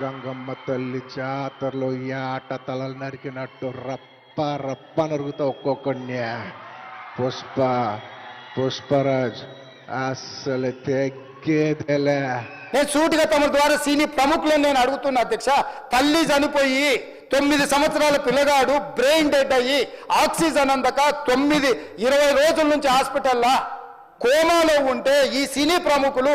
గంగమ్మ తల్లి జాతరలో ఈ ఆట తలలు నరికినట్టు రప్ప రప్ప నరుగుతా ఒక్కొక్కడిని. పుష్ప పుష్పరాజ్ అస్సలు తెగ్గేదేలే నేను సూటిగా తమ ద్వారా సీని ప్రముఖులను నేను అడుగుతున్నా అధ్యక్ష తల్లి చనిపోయి తొమ్మిది సంవత్సరాల పిల్లగాడు బ్రెయిన్ డెడ్ అయ్యి ఆక్సిజన్ అందక తొమ్మిది ఇరవై రోజుల నుంచి హాస్పిటల్లా కోమాలో ఉంటే ఈ సినీ ప్రముఖులు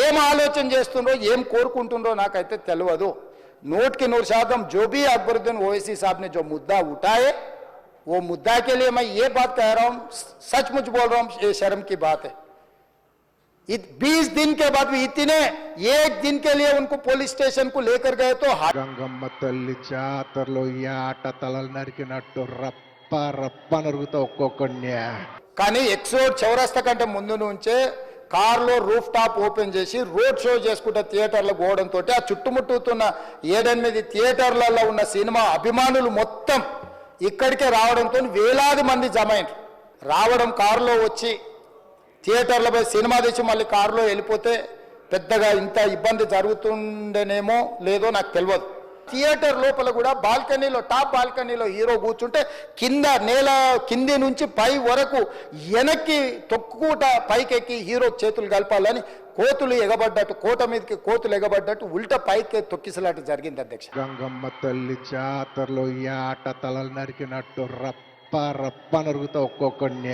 ఏం ఆలోచన చేస్తుండ్రో ఏం కోరుకుంటుండ్రో నాకైతే తెలియదు నూటికి నూరు శాతం जो भी अकबरुद्दीन ओवैसी साहब ने जो मुद्दा उठाए वो मुद्दा के लिए मैं ये बात कह रहा हूँ सचमुच बोल रहा हूँ ये शर्म की बात है बीस दिन के बाद भी इतने एक दिन के लिए उनको पुलिस स्टेशन को लेकर गए तो हा- గంగమ్మ తల్లి జాతరలో ఈ ఆట తలలు నరికినట్టు రప్ప రప్ప నరుగుతా ఒక్కొక్కడిని కానీ ఎక్సోడ్ చౌరస్తా కంటే ముందు నుంచే కార్లో రూఫ్ టాప్ ఓపెన్ చేసి రోడ్ షో చేసుకుంటే థియేటర్లకు పోవడంతో ఆ చుట్టుముట్టుతున్న ఏడెనిమిది థియేటర్లలో ఉన్న సినిమా అభిమానులు మొత్తం ఇక్కడికే రావడంతో వేలాది మంది జమ రావడం కారులో వచ్చి థియేటర్లపై సినిమా తెచ్చి మళ్ళీ కారులో వెళ్ళిపోతే పెద్దగా ఇంత ఇబ్బంది జరుగుతుండేనేమో లేదో నాకు తెలియదు. థియేటర్ లోపల కూడా బాల్కనీలో టాప్ బాల్కనీలో హీరో కూర్చుంటే కింద నేల కింది నుంచి పై వరకు వెనక్కి తొక్కుట పైకెక్కి హీరో చేతులు కలపాలని కోతులు ఎగబడ్డట్టు కోట మీదకి కోతులు ఎగబడ్డట్టు ఉల్టా పైకి తొక్కిసలాట జరిగింది అధ్యక్ష. గంగమ్మ తల్లి జాతరలో ఈ ఆట తలలు నరికినట్టు రప్ప రప్ప నరుగుతా ఒక్కొక్కడిని.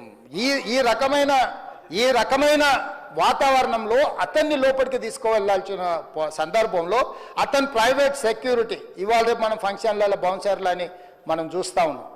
ఈ ఈ రకమైన ఈ రకమైన వాతావరణంలో అతన్ని లోపలికి తీసుకువెళ్ళాల్సిన సందర్భంలో అతని ప్రైవేట్ సెక్యూరిటీ ఇవాళ మనం ఫంక్షన్లలో బౌన్సర్లు అని మనం చూస్తూ ఉన్నాం.